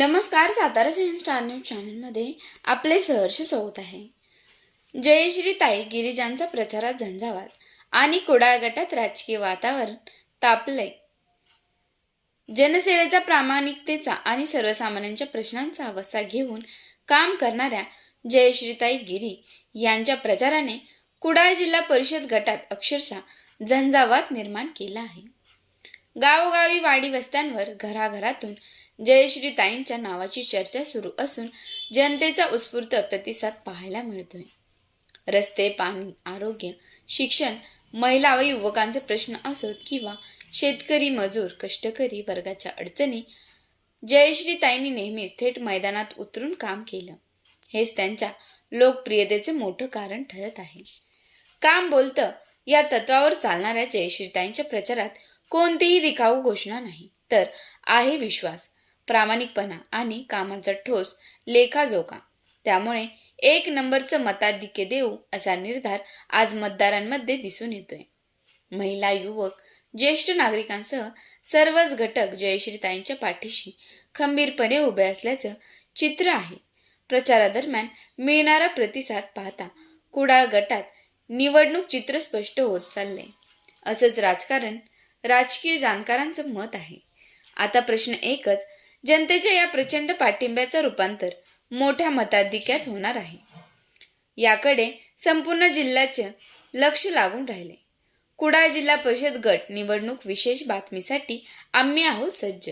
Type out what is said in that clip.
नमस्कार सातारा सेवन star news चॅनलमध्ये आपले सहर्ष स्वागत आहे. जयश्री ताई गिरिजांचा प्रचारात झंझावात आणि कुडाळ गटात राजकीय वातावरण तापलंय. जनसेवेचा प्रामाणिकतेचा आणि सर्वसामान्यांच्या प्रश्नांचा अवस्था घेऊन काम करणाऱ्या जयश्रीताई गिरी यांच्या प्रचाराने कुडाळ जिल्हा परिषद गटात अक्षरशः झंझावात निर्माण केला आहे. गावोगावी वाडी वस्त्यांवर घराघरातून जयश्रीताईंच्या नावाची चर्चा सुरू असून जनतेचा उत्स्फूर्त प्रतिसाद पाहायला मिळतोय. रस्ते पाणी आरोग्य शिक्षण महिला व युवकांचे प्रश्न असोत किंवा शेतकरी मजूर कष्टकरी वर्गाच्या अडचणी जयश्रीताईंनी नेहमीच थेट मैदानात उतरून काम केलं. हेच त्यांच्या लोकप्रियतेचे मोठं कारण ठरत आहे. काम बोलतं या तत्वावर चालणाऱ्या जयश्रीताईंच्या प्रचारात कोणतीही दिखाऊ घोषणा नाही. तर आहे विश्वास. प्रामाणिकपणा आणि कामाचा ठोस लेखाजोखा. त्यामुळे एक नंबरचं मताधिक्य देऊ असा निर्धार आज मतदारांमध्ये दिसून येतोय. महिला युवक ज्येष्ठ नागरिकांसह सर्वच घटक जयश्रीताईंच्या पाठीशी खंबीरपणे उभे असल्याचं चित्र आहे. प्रचारादरम्यान मिळणारा प्रतिसाद पाहता कुडाळ गटात निवडणूक चित्र स्पष्ट होत चाललंय. असंच राजकारण राजकीय जाणकारांचं मत आहे. आता प्रश्न एकच जनतेच्या या प्रचंड पाठिंब्याचं रूपांतर मोठ्या मताधिक्यात होणार आहे. याकडे संपूर्ण जिल्ह्याचे लक्ष लागून राहिले. कुडाळ जिल्हा परिषद गट निवडणूक विशेष बातमीसाठी आम्ही आहोत सज्ज.